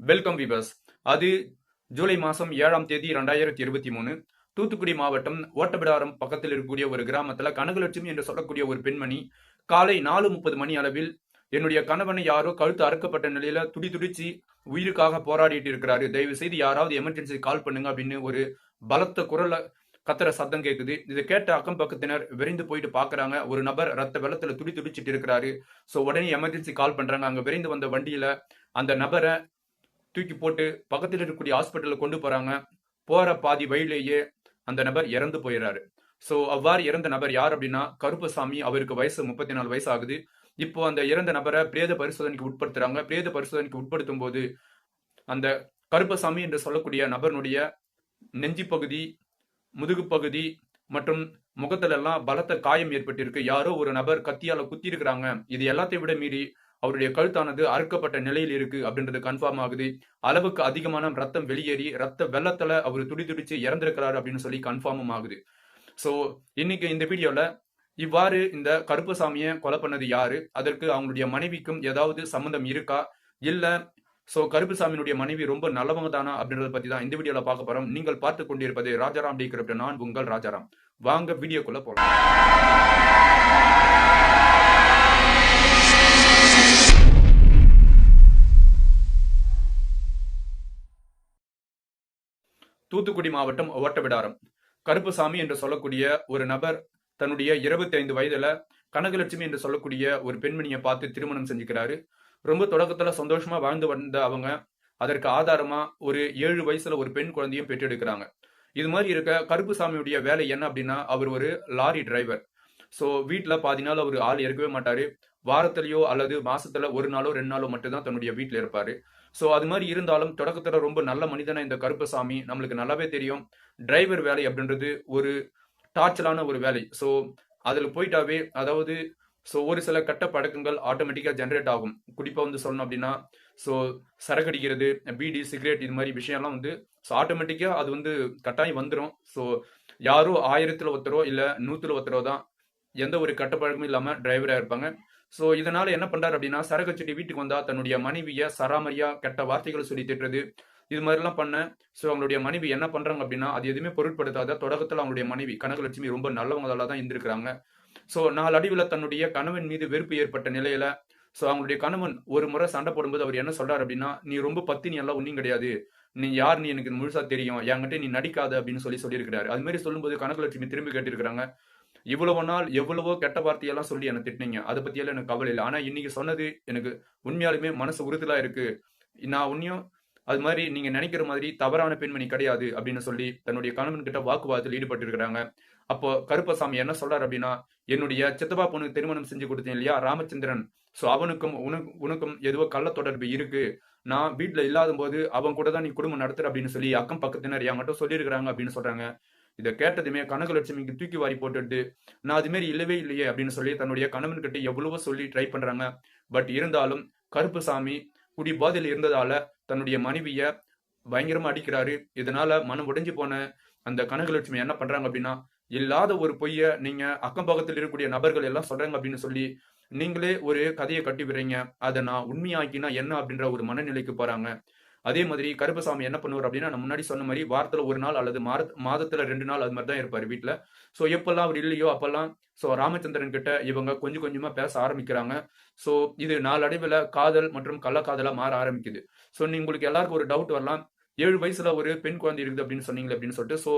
Welcome விபஸ் அது ஜூலை மாதம் ஏழாம் தேதி ரெண்டாயிரத்தி இருபத்தி மூணு. தூத்துக்குடி மாவட்டம் ஓட்டபிடாரம் பக்கத்தில் இருக்கக்கூடிய ஒரு கிராமத்தில் கனகலட்சுமி என்று சொல்லக்கூடிய ஒரு பெண்மணி காலை நாலு முப்பது மணி அளவில் என்னுடைய கணவனை யாரோ கழுத்து அறுக்கப்பட்ட நிலையில துடி துடிச்சு உயிருக்காக போராடிட்டு இருக்கிறாரு. தயவு செய்து யாராவது எமர்ஜென்சி கால் பண்ணுங்க அப்படின்னு ஒரு பலத்த குரலை கத்துற சத்தம் கேட்குது இதை கேட்ட அக்கம் பக்கத்தினர் விரைந்து போயிட்டு பாக்குறாங்க. ஒரு நபர் ரத்த வெள்ளத்துல துடி துடிச்சிட்டு இருக்கிறாரு. சோ உடனே எமர்ஜென்சி கால் பண்றாங்க. அங்க விரைந்து வந்த வண்டியில அந்த நபரை தூக்கி போட்டு பக்கத்தில் இருக்கக்கூடிய ஹாஸ்பிட்டலில் கொண்டு போறாங்க. போற பாதி வழியிலேயே அந்த நபர் இறந்து போயிடுறாரு ஸோ அவ்வாறு இறந்த நபர் யார் அப்படின்னா கருப்பசாமி அவருக்கு வயசு முப்பத்தி நாலு வயசு ஆகுது. இப்போ அந்த இறந்த நபரை பிரேத பரிசோதனைக்கு உட்படுத்துறாங்க. பிரேத பரிசோதனைக்கு உட்படுத்தும் போது அந்த கருப்பசாமி என்று சொல்லக்கூடிய நபருடைய நெஞ்சி பகுதி முதுகு பகுதி மற்றும் முகத்துல எல்லாம் பலத்த காயம் ஏற்பட்டிருக்கு. யாரோ ஒரு நபர் கத்தியால குத்தி இருக்கிறாங்க இது எல்லாத்தையும் விட மீறி அவருடைய கழுத்தானது அறுக்கப்பட்ட நிலையில் இருக்கு அப்படின்றது கன்ஃபார்ம் ஆகுது. அளவுக்கு அதிகமான ரத்தம் வெளியேறி ரத்த வெள்ளத்துல அவர் துடி துடிச்சு இறந்திருக்கிறாரு அப்படின்னு சொல்லி கன்ஃபார்மும் ஆகுது. ஸோ இன்னைக்கு இந்த வீடியோல இவ்வாறு இந்த கருப்பசாமியை கொலை பண்ணது யாரு? அதற்கு அவங்களுடைய மனைவிக்கும் ஏதாவது சம்மந்தம் இருக்கா? இல்ல ஸோ கருப்புசாமியினுடைய மனைவி ரொம்ப நல்லவங்க தானா அப்படின்றத பத்தி தான் இந்த வீடியோல பார்க்க போறோம். நீங்கள் பார்த்து கொண்டிருப்பது ராஜாராம் டி கிரிப்ட் நான் உங்கள் ராஜாராம். வாங்க வீடியோக்குள்ள போலாம். தூத்துக்குடி மாவட்டம் ஓட்டவிடாரம். கருப்புசாமி என்று சொல்லக்கூடிய ஒரு நபர் தன்னுடைய இருபத்தி ஐந்து வயதுல கனகலட்சுமி என்று சொல்லக்கூடிய ஒரு பெண்மணியை பார்த்து திருமணம் செஞ்சுக்கிறாரு. ரொம்ப தொடக்கத்துல சந்தோஷமா வாழ்ந்து வந்த அவங்க அதற்கு ஆதாரமா ஒரு ஏழு வயசுல ஒரு பெண் குழந்தையும் பெற்றெடுக்கிறாங்க. இது மாதிரி இருக்க கருப்புசாமியுடைய வேலை என்ன அப்படின்னா அவர் ஒரு லாரி டிரைவர். ஸோ வீட்டில் பாதி நாள் அவர் ஆள் இருக்கவே மாட்டாரு. வாரத்திலேயோ அல்லது மாசத்துல ஒரு நாளோ ரெண்டு நாளோ மட்டும்தான் தன்னுடைய வீட்டில் இருப்பாரு. ஸோ அது மாதிரி இருந்தாலும் தொடக்கத்தில் ரொம்ப நல்ல மனிதனா இந்த கருப்பசாமி நம்மளுக்கு நல்லாவே தெரியும். டிரைவர் வேலை அப்படின்றது ஒரு டார்ச்சலான ஒரு வேலை. ஸோ அதில் போயிட்டாவே அதாவது ஸோ ஒரு சில கட்ட பழக்கங்கள் ஆட்டோமேட்டிக்காக ஜென்ரேட் ஆகும். குறிப்பாக வந்து சொல்லணும் அப்படின்னா ஸோ சரக்கடிக்கிறது பீடி சிகரெட் இது மாதிரி விஷயம்லாம் வந்து ஸோ ஆட்டோமேட்டிக்காக அது வந்து கட்டாயம் வந்துடும் ஸோ யாரோ ஆயிரத்தில் ஒருத்தரோ இல்லை நூற்றுல ஒருத்தரோ தான் எந்த ஒரு கட்ட பழக்கமும் இல்லாமல் டிரைவராக இருப்பாங்க. ஸோ இதனால என்ன பண்றாரு அப்படின்னா சரக்கு செட்டி வீட்டுக்கு வந்தா தன்னுடைய மனைவிய சராமரியா கெட்ட வார்த்தைகள் சொல்லி திட்டுறது இது மாதிரிலாம் பண்ண ஸோ அவங்களுடைய மனைவி என்ன பண்றாங்க அப்படின்னா அது எதுவுமே பொருட்படுத்தாத தொடக்கத்தில் அவங்களுடைய மனைவி கனகலட்சுமி ரொம்ப நல்லவங்களால தான் இருந்திருக்கிறாங்க. ஸோ நாளடிவில் தன்னுடைய கணவன் மீது வெறுப்பு ஏற்பட்ட நிலையில ஸோ அவங்களுடைய கணவன் ஒரு முறை சண்டை போடும்போது அவர் என்ன சொல்றாரு அப்படின்னா நீ ரொம்ப பத்தினி எல்லாம் ஒன்றும் கிடையாது. நீ யார் நீ எனக்கு முழுசா தெரியும். என்கிட்ட நீ நடிக்காத அப்படின்னு சொல்லி சொல்லியிருக்கிறாரு. அது மாதிரி சொல்லும்போது கனகலட்சுமி திரும்பி கேட்டிருக்கிறாங்க. இவ்வளவு நாள் எவ்வளவோ கெட்ட வார்த்தையெல்லாம் சொல்லி என்னை திட்டினீங்க. அதை பத்தியெல்லாம் எனக்கு கவலை இல்லை. ஆனா இன்னைக்கு சொன்னது எனக்கு உண்மையாலுமே மனசு உறுதலா இருக்கு. நான் உன்னையும் அது மாதிரி நீங்க நினைக்கிற மாதிரி தவறான பெண்மணி கிடையாது அப்படின்னு சொல்லி தன்னுடைய கணவன் கிட்ட வாக்குவாதத்தில் ஈடுபட்டு இருக்கிறாங்க அப்போ கருப்பசாமி என்ன சொல்றாரு அப்படின்னா என்னுடைய சித்தப்பா பொண்ணுக்கு திருமணம் செஞ்சு கொடுத்தேன் இல்லையா? ராமச்சந்திரன். ஸோ அவனுக்கும் உனக்கு உனக்கும் எதுவோ கள்ள தொடர்பு இருக்கு. நான் வீட்டுல இல்லாத போது அவன் கூட தான் நீ குடும்பம் நடத்துற அப்படின்னு சொல்லி அக்கம் பக்கத்தினர் என்கிட்ட சொல்லியிருக்கிறாங்க அப்படின்னு சொல்றாங்க. இதை கேட்டதுமே கனகலட்சுமிக்கு தூக்கி வாரி போட்டுட்டு நான் அதுமாரி இல்லவே இல்லையே அப்படின்னு சொல்லி தன்னுடைய கணவன் கிட்ட எவ்வளவோ சொல்லி ட்ரை பண்றாங்க. பட் இருந்தாலும் கருப்புசாமி குடி போதையில் இருந்ததால தன்னுடைய மனைவிய பயங்கரமா அடிக்கிறாரு. இதனால மனம் உடைஞ்சு போன அந்த கனகலட்சுமி என்ன பண்றாங்க அப்படின்னா இல்லாத ஒரு பொய்ய நீங்க அக்கம் பக்கத்தில் இருக்கக்கூடிய நபர்கள் எல்லாம் சொல்றாங்க அப்படின்னு சொல்லி நீங்களே ஒரு கதையை கட்டி விடுறீங்க. அதை நான் உண்மையாக்கினா என்ன அப்படின்ற ஒரு மனநிலைக்கு போறாங்க. அதே மாதிரி கருப்பசாமி என்ன பண்ணுவார் அப்படின்னா நான் முன்னாடி சொன்ன மாதிரி வாரத்துல ஒரு நாள் அல்லது மாத மாதத்துல ரெண்டு நாள் அது மாதிரி தான் இருப்பார் வீட்டுல ஸோ எப்பெல்லாம் அவர் இல்லையோ அப்பெல்லாம் ஸோ ராமச்சந்திரன் கிட்ட இவங்க கொஞ்சம் கொஞ்சமா பேச ஆரம்பிக்கிறாங்க. ஸோ இது நாளடைவில் காதல் மற்றும் கள்ளக்காதலா மாற ஆரம்பிக்குது. ஸோ உங்களுக்கு எல்லாருக்கும் ஒரு டவுட் வரலாம். ஏழு வயசுல ஒரு பெண் குழந்தை இருக்குது அப்படின்னு சொன்னீங்க அப்படின்னு சொல்லிட்டு ஸோ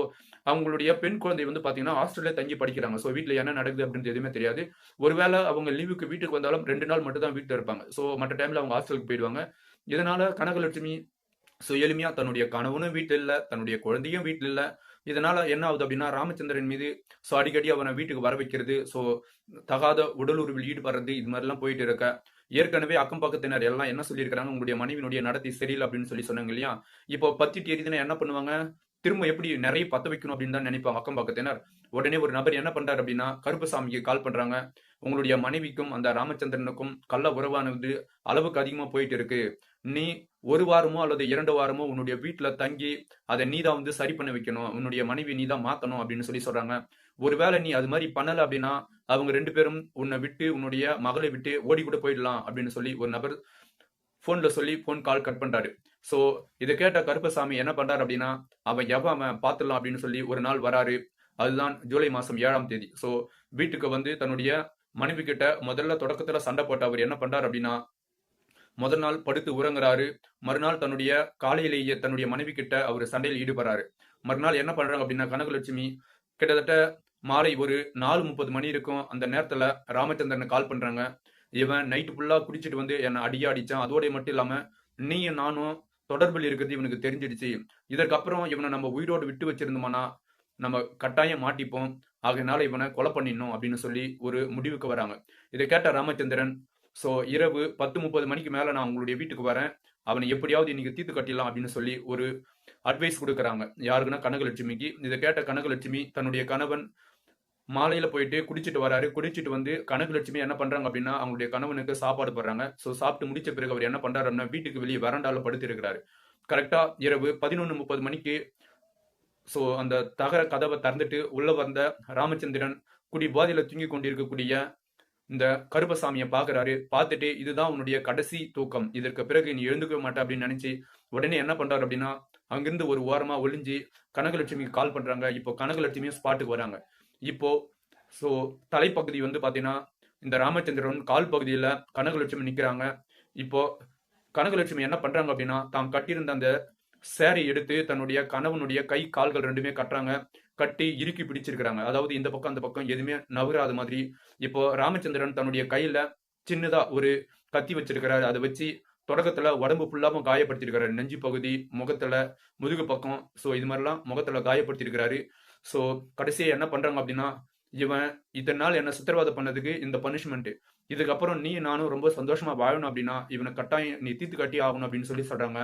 அவங்களுடைய பெண் குழந்தை வந்து பாத்தீங்கன்னா ஹாஸ்டல்ல தங்கி படிக்கிறாங்க. ஸோ வீட்டில் என்ன நடக்குது அப்படின்னு எதுவுமே தெரியாது. ஒருவேளை அவங்க லீவுக்கு வீட்டுக்கு வந்தாலும் ரெண்டு நாள் மட்டும் தான் வீட்டில் இருப்பாங்க. ஸோ மற்ற டைம்ல அவங்க ஹாஸ்டலுக்கு போயிடுவாங்க. இதனால கனகலட்சுமி ஸோ தன்னுடைய கணவனும் வீட்டில் இல்லை தன்னுடைய குழந்தையும் வீட்டில் இல்லை இதனால என்ன ஆகுது அப்படின்னா ராமச்சந்திரன் மீது ஸோ அடிக்கடி அவனை வீட்டுக்கு வர வைக்கிறது. ஸோ தகாத உடல் உறவில் ஈடுபடுறது இது மாதிரிலாம் போயிட்டு இருக்க. ஏற்கனவே அக்கம் பக்கத்தினர் எல்லாம் என்ன சொல்லியிருக்கிறாங்க? உங்களுடைய மனைவினுடைய நடத்தி சரியில்லை அப்படின்னு சொல்லி சொன்னாங்க இல்லையா? இப்போ பத்தி எரிதுனா என்ன பண்ணுவாங்க? திரும்ப எப்படி நிறைய பத்த வைக்கணும் அப்படின்னு தான் நினைப்பாங்க அக்கம் பக்கத்தினர். உடனே ஒரு நபர் என்ன பண்றாரு அப்படின்னா கருப்பசாமிக்கு கால் பண்றாங்க. உங்களுடைய மனைவிக்கும் அந்த ராமச்சந்திரனுக்கும் கள்ள உறவானது அளவுக்கு அதிகமா போயிட்டு இருக்கு. நீ ஒரு வாரமோ அல்லது இரண்டு வாரமோ உன்னுடைய வீட்டுல தங்கி அதை நீ தான் வந்து சரி பண்ண வைக்கணும். உன்னுடைய மனைவி நீ தான் மாத்தணும் அப்படின்னு சொல்லி சொல்றாங்க. ஒருவேளை நீ அது மாதிரி பண்ணல அப்படின்னா அவங்க ரெண்டு பேரும் உன்னை விட்டு உன்னுடைய மகளை விட்டு ஓடி கூட போயிடலாம் அப்படின்னு சொல்லி ஒரு நபர் போன்ல சொல்லி போன் கால் கட் பண்றாரு. சோ இதை கேட்ட கருப்பசாமி என்ன பண்றாரு அப்படின்னா அவன் எவன் அவன் பார்த்துடலாம் அப்படின்னு சொல்லி ஒரு நாள் வராரு. அதுதான் ஜூலை மாசம் ஏழாம் தேதி. சோ வீட்டுக்கு வந்து தன்னுடைய மனைவி கிட்ட முதல்ல தொடக்கத்துல சண்டை போட்ட அவர் என்ன பண்றாரு அப்படின்னா முதல் நாள் படுத்து உறங்குறாரு. மறுநாள் தன்னுடைய காலையிலேயே தன்னுடைய மனைவி கிட்ட அவர் சண்டையில் ஈடுபடுறாரு. மறுநாள் என்ன பண்றாங்க அப்படின்னா கனகலட்சுமி கிட்டத்தட்ட மாலை ஒரு நாலு முப்பது மணி இருக்கும். அந்த நேரத்துல ராமச்சந்திரனை கால் பண்றாங்க. இவன் நைட்டு ஃபுல்லா குடிச்சிட்டு வந்து என்னை அடியா அடிச்சான். அதோட மட்டும் இல்லாம நீயும் நானும் தொடர்பில் இருக்கிறது இவனுக்கு தெரிஞ்சிடுச்சு. இதற்கப்புறம் இவனை நம்ம உயிரோடு விட்டு வச்சிருந்தோம்னா நம்ம கட்டாயம் மாட்டிப்போம். ஆகையினால இவனை கொலை பண்ணிடணும் அப்படின்னு சொல்லி ஒரு முடிவுக்கு வராங்க. இதை கேட்ட ராமச்சந்திரன் ஸோ இரவு பத்து முப்பது மணிக்கு மேலே நான் உங்களுடைய வீட்டுக்கு வரேன். அவனை எப்படியாவது இன்னைக்கு தீர்த்து கட்டிடலாம் அப்படின்னு சொல்லி ஒரு அட்வைஸ் கொடுக்குறாங்க. யாருக்குன்னா கனகலட்சுமிக்கு. இதை கேட்ட கனகலட்சுமி தன்னுடைய கணவன் மாலையில் போயிட்டு குடிச்சிட்டு வராரு. குடிச்சிட்டு வந்து கனகலட்சுமி என்ன பண்றாங்க அப்படின்னா அவங்களுடைய கணவனுக்கு சாப்பாடு போடுறாங்க ஸோ சாப்பிட்டு முடிச்ச பிறகு அவர் என்ன பண்ணுறாரு அப்படின்னா வீட்டுக்கு வெளியே வறண்டால படுத்திருக்கிறாரு கரெக்டாக இரவு பதினொன்று முப்பது மணிக்கு ஸோ அந்த தகர கதவை திறந்துட்டு உள்ள வந்த ராமச்சந்திரன் குடி பாதியில் தூங்கி கொண்டிருக்கக்கூடிய இந்த கருப்பசாமியை பார்க்குறாரு. பார்த்துட்டு இதுதான் உன்னுடைய கடைசி தூக்கம். இதற்கு பிறகு நீ எழுந்துக்க மாட்டேன் அப்படின்னு நினைச்சு உடனே என்ன பண்றாரு அப்படின்னா அங்கிருந்து ஒரு ஓரமாக ஒளிஞ்சு கனகலட்சுமிக்கு கால் பண்றாங்க. இப்போ கனகலட்சுமியும் ஸ்பாட்டுக்கு வராங்க. இப்போ ஸோ தலைப்பகுதி வந்து பார்த்தீங்கன்னா இந்த ராமச்சந்திரன் கால் பகுதியில் கனகலட்சுமி நிற்கிறாங்க இப்போ கனகலட்சுமி என்ன பண்ணுறாங்க அப்படின்னா தாம் கட்டியிருந்த அந்த சேரை எடுத்து தன்னுடைய கணவனுடைய கை கால்கள் ரெண்டுமே கட்டுறாங்க. கட்டி இறுக்கி பிடிச்சிருக்கிறாங்க. அதாவது இந்த பக்கம் அந்த பக்கம் எதுவுமே நகராத மாதிரி. இப்போ ராமச்சந்திரன் தன்னுடைய கையில சின்னதா ஒரு கத்தி வச்சிருக்கிறாரு. அதை வச்சு தொடக்கத்துல உடம்பு ஃபுல்லாவும் காயப்படுத்திருக்கிறாரு நெஞ்சு பகுதி முகத்துல முதுகு பக்கம் ஸோ இது மாதிரிலாம் முகத்துல காயப்படுத்திருக்கிறாரு ஸோ கடைசியாக என்ன பண்றாங்க அப்படின்னா இவன் இத்தனை நாள் என்ன சித்திரவதை பண்ணதுக்கு இந்த பனிஷ்மெண்ட்டு இதுக்கப்புறம் நீ நானும் ரொம்ப சந்தோஷமா வாழணும் அப்படின்னா இவனை கட்டாயம் நீ தீர்த்து கட்டி ஆகணும் அப்படின்னு சொல்லி சொல்றாங்க.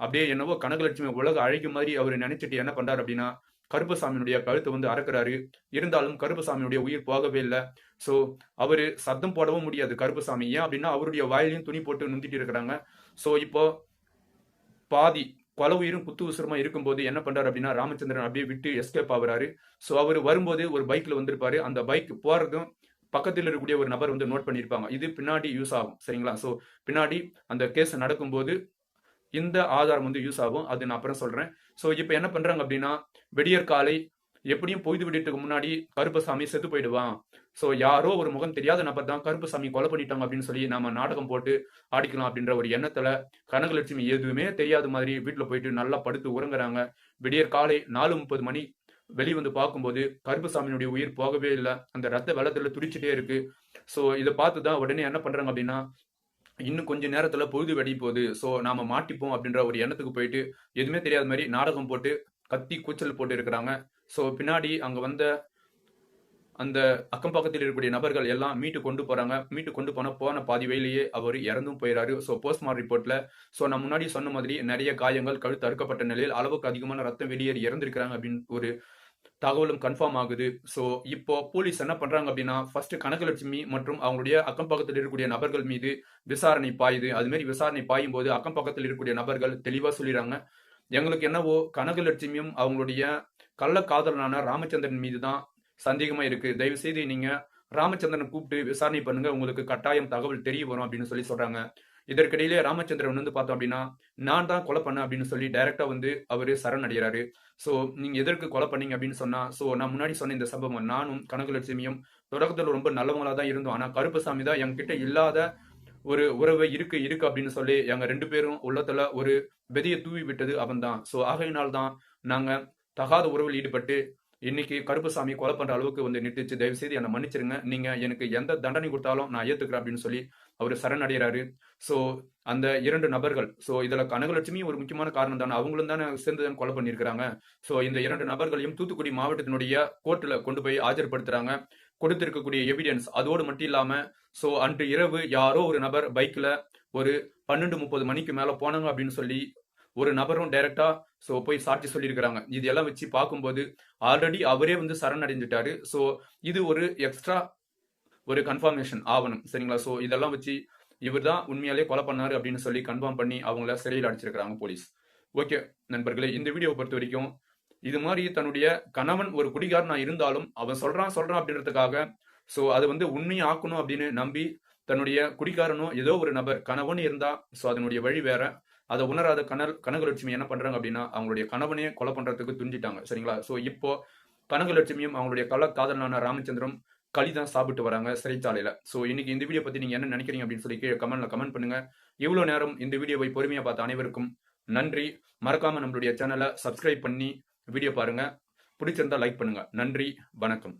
அப்படியே என்னவோ கனகலட்சுமி உலக அழைக்கும் மாதிரி அவர் நினைச்சிட்டு என்ன பண்றாரு அப்படின்னா கருப்பசாமியினுடைய கழுத்தை வந்து அறக்குறாரு. இருந்தாலும் கருப்பசாமியுடைய உயிர் போகவே இல்லை. ஸோ அவரு சத்தம் போடவும் முடியாது கருப்பசாமி. ஏன் அப்படின்னா அவருடைய வாயிலையும் துணி போட்டு நுந்திட்டு இருக்கிறாங்க. ஸோ இப்போ பாதி கொலை உயிரும் குத்து உசுரமா இருக்கும்போது என்ன பண்றாரு அப்படின்னா ராமச்சந்திரன் அப்படியே விட்டு எஸ்கேப் ஆகுறாரு. ஸோ அவர் வரும்போது ஒரு பைக்ல வந்திருப்பாரு. அந்த பைக் போறதும் பக்கத்தில் இருக்கக்கூடிய ஒரு நபர் வந்து நோட் பண்ணியிருப்பாங்க. இது பின்னாடி யூஸ் ஆகும். சரிங்களா? ஸோ பின்னாடி அந்த கேஸ் நடக்கும்போது இந்த ஆதாரம் வந்து யூஸ் ஆகும். அது நான் அப்புறம் சொல்றேன். ஸோ இப்போ என்ன பண்றாங்க அப்படின்னா வெடியற் காலை எப்படியும் பொய்து விடுறதுக்கு முன்னாடி கருப்பசாமி செத்து போயிடுவான். ஸோ யாரோ ஒரு முகம் தெரியாத நபர் தான் கருப்புசாமி கொலை பண்ணிட்டாங்க அப்படின்னு சொல்லி நம்ம நாடகம் போட்டு ஆடிக்கலாம் அப்படின்ற ஒரு எண்ணத்துல கனகலட்சுமி எதுவுமே தெரியாத மாதிரி வீட்டில் போயிட்டு நல்லா படுத்து உறங்குறாங்க. விடியற் காலை நாலு முப்பது மணி வெளிவந்து பார்க்கும்போது கருப்புசாமியினுடைய உயிர் போகவே இல்லை. அந்த ரத்த வெள்ளத்துல துடிச்சிட்டே இருக்கு. ஸோ இதை பார்த்து தான் உடனே என்ன பண்றாங்க அப்படின்னா இன்னும் கொஞ்ச நேரத்துல பொழுது வெடி போகுது. ஸோ நாம மாட்டிப்போம் அப்படின்ற ஒரு எண்ணத்துக்கு போயிட்டு எதுவுமே தெரியாத மாதிரி நாடகம் போட்டு கத்தி கூச்சல் போட்டு இருக்கிறாங்க. ஸோ பின்னாடி அங்கே வந்த அந்த அக்கம் பக்கத்தில் இருக்கக்கூடிய நபர்கள் எல்லாம் மீட்டு கொண்டு போறாங்க. மீட்டு கொண்டு போன போன பாதி வழியிலேயே அவர் இறந்தும் போயிறாரு. ஸோ போஸ்ட்மார்டம் ரிப்போர்ட்ல ஸோ நான் முன்னாடி சொன்ன மாதிரி நிறைய காயங்கள் கழுத்து அறுக்கப்பட்ட நிலையில் அளவுக்கு அதிகமான ரத்தம் வெளியேறி இறந்திருக்கிறாங்க அப்படின்னு ஒரு தகவலும் கன்ஃபார்ம் ஆகுது. ஸோ இப்போ போலீஸ் என்ன பண்றாங்க அப்படின்னா ஃபர்ஸ்ட் கனகலட்சுமி மற்றும் அவங்களுடைய அக்கம் பக்கத்தில் இருக்கக்கூடிய நபர்கள் மீது விசாரணை பாயுது. அது மாதிரி விசாரணை பாயும் போது அக்கம் பக்கத்தில் இருக்கக்கூடிய நபர்கள் தெளிவா சொல்லிடுறாங்க. எங்களுக்கு என்னவோ கனகலட்சுமியும் அவங்களுடைய கள்ள காதலனான ராமச்சந்திரன் மீது தான் சந்தேகமா இருக்கு. தயவு செய்து நீங்க ராமச்சந்திரன் கூப்பிட்டு விசாரணை பண்ணுங்க. உங்களுக்கு கட்டாயம் தகவல் தெரிய வரும் அப்படின்னு சொல்லி சொல்றாங்க. இதற்கிடையிலே ராமச்சந்திரன் வந்து பார்த்தோம் அப்படின்னா நான் தான் கொலை பண்ணேன் அப்படின்னு சொல்லி டைரக்டா வந்து அவரு சரண் அடைகிறாரு ஸோ நீங்க எதற்கு கொலை பண்ணீங்க அப்படின்னு சொன்னா ஸோ நான் முன்னாடி சொன்ன இந்த சம்பவம் நானும் கனகலட்சுமியும் தொடக்கத்தில் ரொம்ப நல்லவங்களா தான் இருந்தோம். ஆனா கருப்பசாமி தான் என்கிட்ட இல்லாத ஒரு உறவு இருக்கு இருக்கு அப்படின்னு சொல்லி எங்க ரெண்டு பேரும் உள்ளத்துல ஒரு விதையை தூவி விட்டது அவன் தான். ஸோ ஆகையினால் தான் நாங்க தகாத உறவில் ஈடுபட்டு இன்னைக்கு கருப்புசாமி கொலை பண்ற அளவுக்கு வந்து நிட்டுச்சு. தயவு செய்து என்னை மன்னிச்சிருங்க. நீங்க எனக்கு எந்த தண்டனை கொடுத்தாலும் நான் ஏத்துக்கிறேன் அப்படின்னு சொல்லி அவர் சரணடைகிறாரு. ஸோ அந்த இரண்டு நபர்கள் ஸோ இதுல கனகலட்சுமி ஒரு முக்கியமான காரணம் தானே அவங்களும் தானே சேர்ந்து தான் கொலை பண்ணியிருக்கிறாங்க. ஸோ இந்த இரண்டு நபர்களையும் தூத்துக்குடி மாவட்டத்தினுடைய கோர்ட்டில் கொண்டு போய் ஆஜர்படுத்துறாங்க. கொடுத்திருக்கக்கூடிய எவிடன்ஸ் அதோடு மட்டும் இல்லாம ஸோ அன்று இரவு யாரோ ஒரு நபர் பைக்ல ஒரு பன்னெண்டு முப்பது மணிக்கு மேல போனாங்க அப்படின்னு சொல்லி ஒரு நபரும் டைரக்டா ஸோ போய் சாட்சி சொல்லியிருக்கிறாங்க. இதெல்லாம் வச்சு பார்க்கும்போது ஆல்ரெடி அவரே வந்து சரணடைஞ்சிட்டாரு ஸோ இது ஒரு எக்ஸ்ட்ரா ஒரு கன்ஃபர்மேஷன் ஆவணம். சரிங்களா? ஸோ இதெல்லாம் வச்சு இவர் தான் உண்மையாலே கொலை பண்ணாரு அப்படின்னு சொல்லி கன்ஃபார்ம் பண்ணி அவங்கள சிறையில் அடிச்சிருக்கிறாங்க போலீஸ். ஓகே நண்பர்களே இந்த வீடியோவை பொறுத்த வரைக்கும் இது மாதிரி தன்னுடைய கணவன் ஒரு குடிகாரனா இருந்தாலும் அவன் சொல்றான் சொல்றான் அப்படின்றதுக்காக ஸோ அது வந்து உண்மையை ஆக்கணும் அப்படின்னு நம்பி தன்னுடைய குடிகாரனோ ஏதோ ஒரு நபர் கணவன் இருந்தா ஸோ அதனுடைய வழி வேற. அதை உணராத கனல் கனகலட்சுமி என்ன பண்றாங்க அப்படின்னா அவங்களுடைய கணவனையே கொலை பண்றதுக்கு துஞ்சிட்டாங்க சரிங்களா? ஸோ இப்போ கனகலட்சுமியும் அவங்களுடைய கள்ள காதலனான ராமச்சந்திரம் களி தான் சாப்பிட்டு வராங்க சிறைச்சாலையில. ஸோ இன்னைக்கு இந்த வீடியோ பத்தி நீங்க என்ன நினைக்கிறீங்க அப்படின்னு சொல்லி கீழே கமெண்ட்ல கமெண்ட் பண்ணுங்க. இவ்வளவு நேரம் இந்த வீடியோவை பொறுமையா பார்த்த அனைவருக்கும் நன்றி. மறக்காம நம்மளுடைய சேனலை சப்ஸ்கிரைப் பண்ணி வீடியோ பாருங்க. பிடிச்சிருந்தா லைக் பண்ணுங்க. நன்றி. வணக்கம்.